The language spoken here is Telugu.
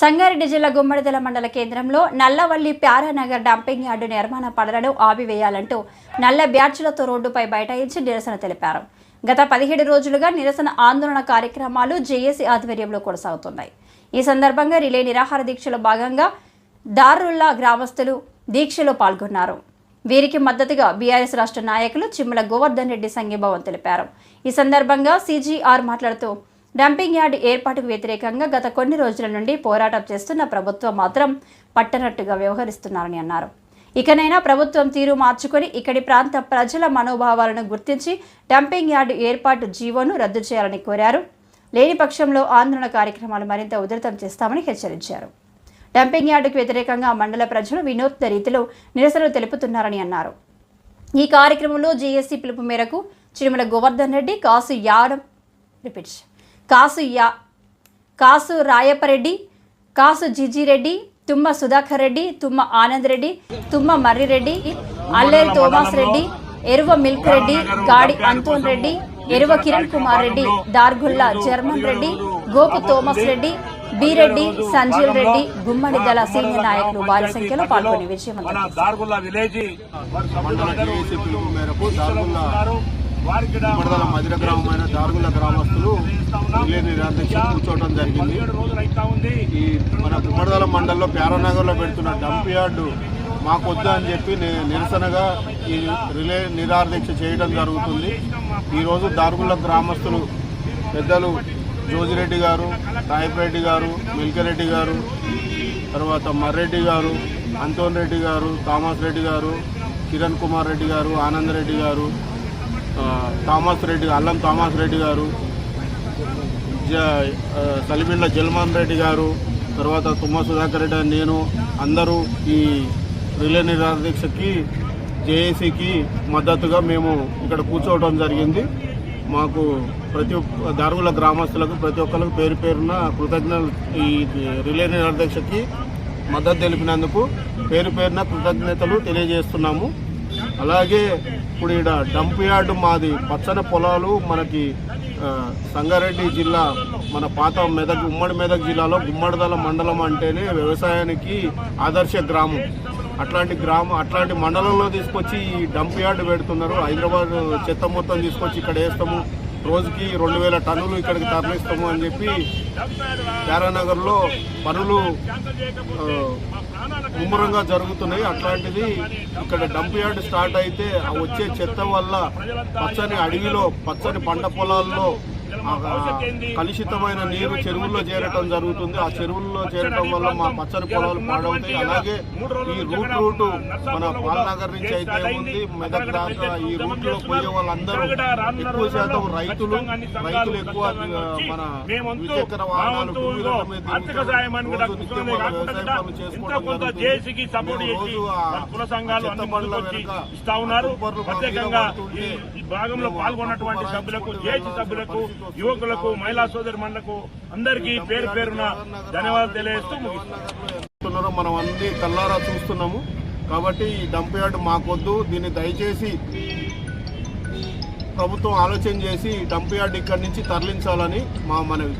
సంగారెడ్డి జిల్లా గుమ్మడిదల మండల కేంద్రంలో నల్లవల్లి ప్యారానగర్ డంపింగ్ యార్డు నిర్మాణ పనులను ఆపివేయాలంటూ నల్ల బ్యాచ్లతో రోడ్డుపై బైఠాయించి నిరసన తెలిపారు. గత పదిహేడు రోజులుగా నిరసన ఆందోళన కార్యక్రమాలు జేఏసీ ఆధ్వర్యంలో కొనసాగుతున్నాయి. ఈ సందర్భంగా రిలే నిరాహార దీక్షలో భాగంగా దారుల్లా గ్రామస్తులు దీక్షలో పాల్గొన్నారు. వీరికి మద్దతుగా బీఆర్ఎస్ రాష్ట్ర నాయకులు చిమ్మల గోవర్ధన్ రెడ్డి సంఘీభావం తెలిపారు. ఈ సందర్భంగా సీజీఆర్ మాట్లాడుతూ డంపింగ్ యార్డ్ ఏర్పాటుకు వ్యతిరేకంగా గత కొన్ని రోజుల నుండి పోరాటం చేస్తున్న ప్రభుత్వం మాత్రం పట్టనట్టుగా వ్యవహరిస్తున్నారని అన్నారు. ఇకనైనా ప్రభుత్వం తీరు మార్చుకొని ఇక్కడి ప్రాంత ప్రజల మనోభావాలను గుర్తించి డంపింగ్ యార్డు ఏర్పాటు జీవోను రద్దు చేయాలని కోరారు. లేని పక్షంలో ఆందోళన కార్యక్రమాలు మరింత ఉధృతం చేస్తామని హెచ్చరించారు. డంపింగ్ యార్డుకు వ్యతిరేకంగా మండల ప్రజలు వినూత్న రీతిలో నిరసనలు తెలుపుతున్నారని అన్నారు. ఈ కార్యక్రమంలో జీఎస్సీ పిలుపు మేరకు చిరుమల గోవర్ధన్ రెడ్డి కాసు యాడం రిపీట్స్ కాసు యా కాసు రాయపరెడ్డి కాసు జిజిరెడ్డి తుమ్మ సుధాకర్ రెడ్డి తుమ్మ ఆనంద్ రెడ్డి తుమ్మ మర్రిరెడ్డి అల్లేరు థోమాస్ రెడ్డి ఎరువ మిల్క్ రెడ్డి గాడి అంతోన్ రెడ్డి ఎరువ కిరణ్ కుమార్ రెడ్డి దార్గుల్లా జర్మన్ రెడ్డి గోపు థోమస్ రెడ్డి బీరెడ్డి సంజీవ్ రెడ్డి గుమ్మడి దళ సీనియర్ నాయకులు భారీ సంఖ్యలో పాల్గొని విజయవంతం చేశారు. దార్గుల్లా విలేజ్ మండల జేఏసీ మధిర గ్రామమైన దారుగుల గ్రామస్తులు రిలే నిరాధ్యక్ష కూర్చోవడం జరిగింది. ఈ మన గుమ్మడిదల మండలంలో ప్యారానగర్లో పెడుతున్న డంప్ యార్డు మాకొద్దు అని చెప్పి నిరసనగా ఈ రిలే నిరాధ్యక్ష చేయడం జరుగుతుంది. ఈరోజు దారుగుల గ్రామస్తులు పెద్దలు జోజిరెడ్డి గారు సాయిరెడ్డి గారు మిల్కరెడ్డి గారు తర్వాత మర్రెడ్డి గారు అంతోన్ రెడ్డి గారు థామస్ రెడ్డి గారు కిరణ్ కుమార్ రెడ్డి గారు ఆనంద్ రెడ్డి గారు థామస్ రెడ్డి అల్లం థామస్ రెడ్డి గారు జ ఆ, జల్మాన్ రెడ్డి గారు తర్వాత తుమ్మ సుధాకర్ రెడ్డి నేను అందరూ ఈ రిలే నిరాదీక్షకి జేఏసీకి మద్దతుగా మేము ఇక్కడ కూర్చోవడం జరిగింది. మాకు ప్రతి ఒక్క దారుల గ్రామస్తులకు ప్రతి ఒక్కరికి పేరు పేరున కృతజ్ఞతలు ఈ రిలే నిరాదీక్షకి మద్దతు తెలిపినందుకు పేరు పేరున కృతజ్ఞతలు తెలియజేస్తున్నాము. అలాగే ఇప్పుడు ఈడ డంప్ యార్డ్ మాది పచ్చని పొలాలు మనకి సంగారెడ్డి జిల్లా మన పాత మెదక్ ఉమ్మడి మెదక్ జిల్లాలో గుమ్మడిదల మండలం అంటేనే వ్యవసాయానికి ఆదర్శ గ్రామం. అట్లాంటి గ్రామం అట్లాంటి మండలంలో తీసుకొచ్చి ఈ డంప్ యార్డ్ పెడుతున్నారు. హైదరాబాద్ చెత్త మొత్తం తీసుకొచ్చి ఇక్కడ వేస్తాము. రోజుకి రెండు వేల టన్నులు ఇక్కడికి తరలిస్తాము అని చెప్పి ప్యారానగర్లో పనులు ముమ్మరంగా జరుగుతున్నాయి. అట్లాంటిది ఇక్కడ డంప్ యార్డ్ స్టార్ట్ అయితే వచ్చే చెత్త వల్ల పచ్చని అడవిలో పచ్చని పంట పొలాల్లో కలుషితమైన నీరు చెరువుల్లో చేరటం జరుగుతుంది. ఆ చెరువుల్లో చేరటం వల్ల మా పచ్చని పొలాలు పాడవుతాయి. అలాగే ఈ రూట్ రూట్ మన పాలనగర్ నుంచి అయితే ఉంది మెదక్ దాకా ఈ రూట్లో పోయే వాళ్ళందరూ ఎక్కువ శాతం రైతులు రైతులు ఎక్కువ మన ద్విచక్ర వాహనాలు నిత్యం వ్యవసాయ పనులు చేసుకోవడం రోజు చెత్త బండ్ల వెనక భాగంలో పాల్గొన్నటువంటి సభ్యులకు వెళ్ళాల్సిన సభ్యులకు. యువకులకు మహిళా సోదరి మండలకు అందరికీ పేరు పేరున ధన్యవాదాలు తెలియజేస్తూ మనం అన్ని కల్లారా చూస్తున్నాము. కాబట్టి ఈ డంప్ యార్డ్ మాకొద్దు. దీన్ని దయచేసి ప్రభుత్వం ఆలోచన చేసి ఈ డంప్ యార్డ్ ఇక్కడి నుంచి తరలించాలని మా మనవి.